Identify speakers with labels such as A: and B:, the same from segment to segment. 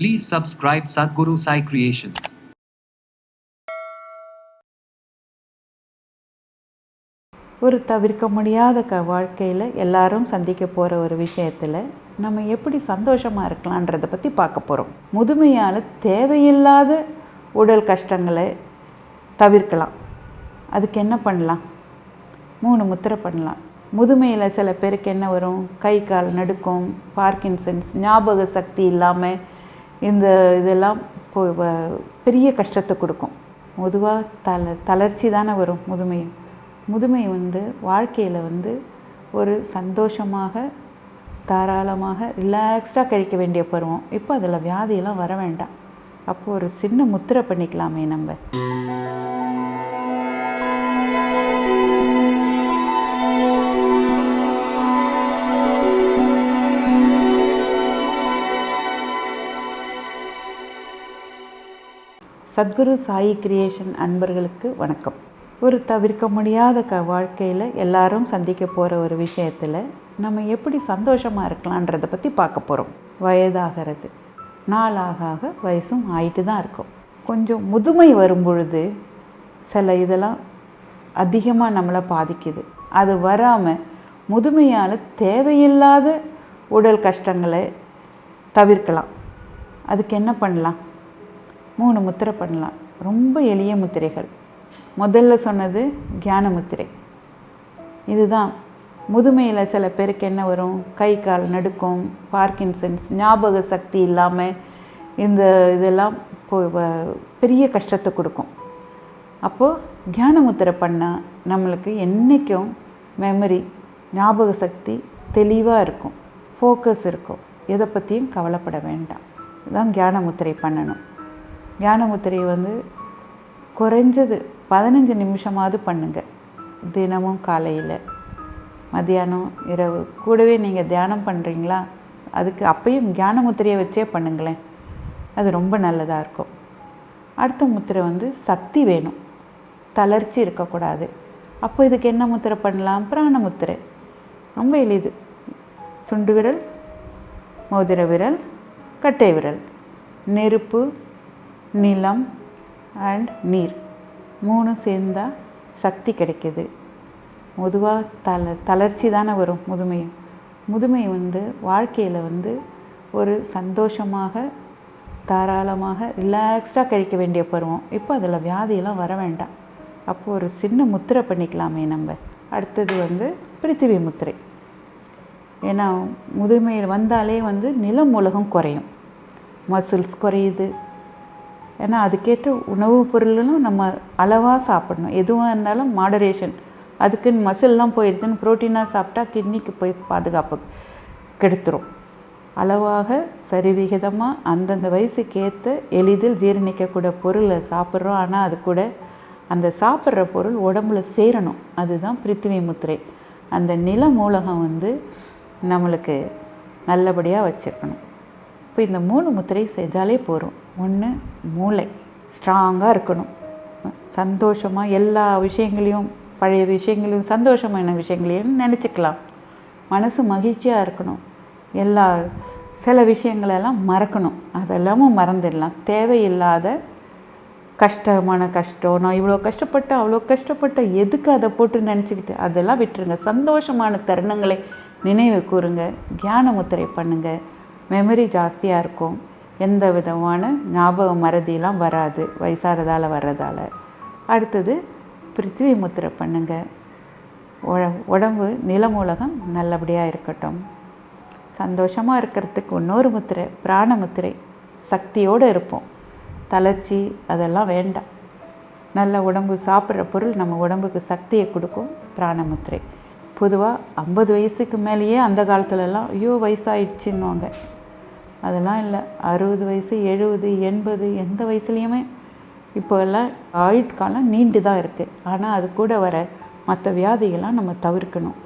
A: Please subscribe Sadhguru Sai Creations.
B: ஒரு தவிர்க்க முடியாத க வாழ்க்கையில் எல்லாரும் சந்திக்க போகிற ஒரு விஷயத்தில் நம்ம எப்படி சந்தோஷமாக இருக்கலான்றதை பற்றி பார்க்க போகிறோம் முதுமையால் தேவையில்லாத உடல் கஷ்டங்களை தவிர்க்கலாம். அதுக்கு என்ன பண்ணலாம்? மூணு முத்திரை பண்ணலாம். முதுமையில் சில பேருக்கு என்ன வரும்? கை கால் நடுக்கம் பார்க்கின்சன்ஸ் ஞாபக சக்தி இல்லாமல் இந்த இதெல்லாம் பெரிய கஷ்டத்தை கொடுக்கும். பொதுவாக தல தளர்ச்சி தானே வரும் முதுமை. முதுமை வந்து வாழ்க்கையில் வந்து ஒரு சந்தோஷமாக தாராளமாக ரிலாக்ஸ்டாக கழிக்க வேண்டிய பருவம். இப்போ அதில் வியாதியெல்லாம் வர வேண்டாம். அப்போது ஒரு சின்ன முத்திரை பண்ணிக்கலாமே நம்ம. சத்குரு சாயி கிரியேஷன் அன்பர்களுக்கு வணக்கம். ஒரு தவிர்க்க முடியாத க வாழ்க்கையில் எல்லாரும் சந்திக்க போகிற ஒரு விஷயத்தில் நம்ம எப்படி சந்தோஷமாக இருக்கலான்றதை பற்றி பார்க்க போகிறோம் வயதாகிறது நாளாக ஆக வயசும் ஆயிட்டு தான் இருக்கும். கொஞ்சம் முதுமை வரும் பொழுது சில இதெல்லாம் அதிகமாக நம்மளை பாதிக்குது. அது வராமல் முதுமையால் தேவையில்லாத உடல் கஷ்டங்களை தவிர்க்கலாம். அதுக்கு என்ன பண்ணலாம்? மூணு முத்திரை பண்ணலாம். ரொம்ப எளிய முத்திரைகள். முதல்ல சொன்னது தியான முத்திரை. இதுதான். முதுமையில் சில பேருக்கு என்ன வரும்? கை கால் நடுக்கம் பார்க்கின்சன்ஸ் ஞாபக சக்தி இல்லாமல் இந்த இதெல்லாம் வ- பெரிய கஷ்டத்தை கொடுக்கும். அப்போது தியான முத்திரை பண்ணால் நம்மளுக்கு என்றைக்கும் மெமரி ஞாபக சக்தி தெளிவாக இருக்கும். ஃபோக்கஸ் இருக்கும். எதை பற்றியும் கவலைப்பட வேண்டாம். இதுதான் தியான முத்திரை பண்ணணும். தியான வந்து குறைஞ்சது பதினஞ்சு நிமிஷமாவது பண்ணுங்கள் தினமும் காலையில். மத்தியானம் இரவு. கூடவே நீங்கள் தியானம் பண்ணுறீங்களா அதுக்கு அப்பையும் தியான முத்திரையை வச்சே பண்ணுங்களேன். அது ரொம்ப நல்லதாக இருக்கும். அடுத்த முத்திரை வந்து சக்தி வேணும். தளர்ச்சி இருக்கக்கூடாது. அப்போ இதுக்கு என்ன முத்திரை பண்ணலாம்? பிராண முத்திரை. ரொம்ப எளிது. சுண்டு விரல் மோதிர விரல் கட்டை விரல். நெருப்பு நிலம் அண்ட் நீர். மூணு சேர்ந்தால் சக்தி கிடைக்கிது. பொதுவாக தல தளர்ச்சி தானே வரும் முதுமை. முதுமை வந்து வாழ்க்கையில் வந்து ஒரு சந்தோஷமாக தாராளமாக ரிலாக்ஸ்டாக கழிக்க வேண்டிய பருவம். இப்போ அதில் வியாதியெல்லாம் வர வேண்டாம். அப்போ ஒரு சின்ன முத்திரை பண்ணிக்கலாமே நம்ம. அடுத்தது வந்து பிருத்திவி முத்திரை. ஏன்னா முதுமையில் வந்தாலே வந்து நிலம் உலகம் குறையும். மசில்ஸ் குறையுது. ஏன்னா அதுக்கேற்ற உணவுப் பொருளும் நம்ம அளவாக சாப்பிடணும். எதுவாக இருந்தாலும் மாடரேஷன் அதுக்குன்னு மசில்லாம் போயிடுதுன்னு ப்ரோட்டீனாக சாப்பிட்டா கிட்னிக்கு போய் பாதுகாப்பு கெடுத்துரும். அளவாக சரிவிகிதமாக அந்தந்த வயசுக்கு ஏற்ற எளிதில் ஜீரணிக்கக்கூட பொருளை சாப்பிட்றோம். ஆனால் அது கூட அந்த சாப்பிட்ற பொருள் உடம்புல சேரணும். அதுதான் பிருத்திவி முத்திரை. அந்த நில மூலகம் வந்து நம்மளுக்கு நல்லபடியாக வச்சுருக்கணும். இப்போ இந்த மூணு முத்திரை செஞ்சாலே போதும். ஒன்று மூளை. ஸ்ட்ராங்காக இருக்கணும். சந்தோஷமாக எல்லா விஷயங்களையும் பழைய விஷயங்களையும் சந்தோஷமான விஷயங்களையும் நினச்சிக்கலாம். மனசு மகிழ்ச்சியாக இருக்கணும். எல்லா சில விஷயங்களெல்லாம் மறக்கணும். அதெல்லாமும் மறந்துடலாம். தேவையில்லாத கஷ்டமான கஷ்டம் நான் இவ்வளோ கஷ்டப்பட்டு அவ்வளோ கஷ்டப்பட்ட எதுக்கு அதை போட்டு நினச்சிக்கிட்டு? அதெல்லாம் விட்டுருங்க. சந்தோஷமான தருணங்களை நினைவு கூறுங்க. தியான முத்திரை பண்ணுங்கள் மெமரி ஜாஸ்தியாக இருக்கும். எந்த விதமான ஞாபக மறதியெலாம் வராது. வயசாகிறதால வர்றதால. அடுத்தது பிருத்திவி முத்திரை பண்ணுங்க. உடம்பு நிலமூலகம் நல்லபடியாக இருக்கட்டும். சந்தோஷமாக இருக்கிறதுக்கு இன்னொரு முத்திரை பிராண முத்திரை. சக்தியோடு இருப்போம். தளர்ச்சி அதெல்லாம் வேண்டாம். நல்ல உடம்பு சாப்பிட்ற பொருள் நம்ம உடம்புக்கு சக்தியை கொடுக்கும். பிராணமுத்திரை பொதுவாக ஐம்பது வயசுக்கு மேலேயே அந்த காலத்துலலாம் ஐயோ வயசாகிடுச்சின்னுவாங்க அதெல்லாம் இல்லை. அறுபது வயசு எழுபது எண்பது எந்த வயசுலேயுமே இப்போ எல்லாம் ஆயுட்காலம் நீண்டு தான் இருக்குது ஆனால் அது கூட வர மற்ற வியாதிகள்லாம் நம்ம தவிர்க்கணும்.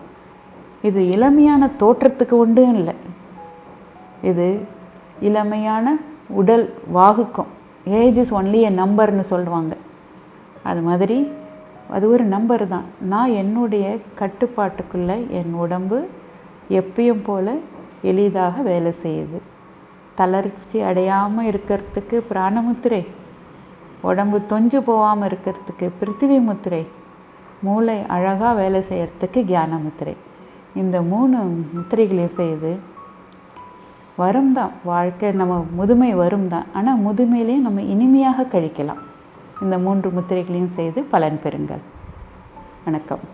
B: இது இளமையான தோற்றத்துக்கு ஒன்றும் இல்லை. இது இளமையான உடல் வாகுக்கும். ஏஜ் இஸ் ஒன்லி எ நம்பர்னு சொல்லுவாங்க. அது மாதிரி அது ஒரு நம்பர் தான். நான் என்னுடைய கட்டுப்பாட்டுக்குள்ளே என் உடம்பு எப்பயும் போல் எளிதாக வேலை செய்யுது. தளர்ச்சி அடையாமல் இருக்கிறதுக்கு பிராணமுத்திரை உடம்பு தொஞ்சு போகாமல் இருக்கிறதுக்கு பிருத்திவி முத்திரை மூளை அழகாக வேலை செய்கிறதுக்கு கியான முத்திரை இந்த மூணு முத்திரைகளையும் செய்து வரும் தான் வாழ்க்கை நம்ம முதுமை வரும் தான் ஆனால் முதுமையிலையும் நம்ம இனிமையாக கழிக்கலாம். இந்த மூன்று முத்திரைகளையும் செய்து பலன் பெறுங்கள். வணக்கம்.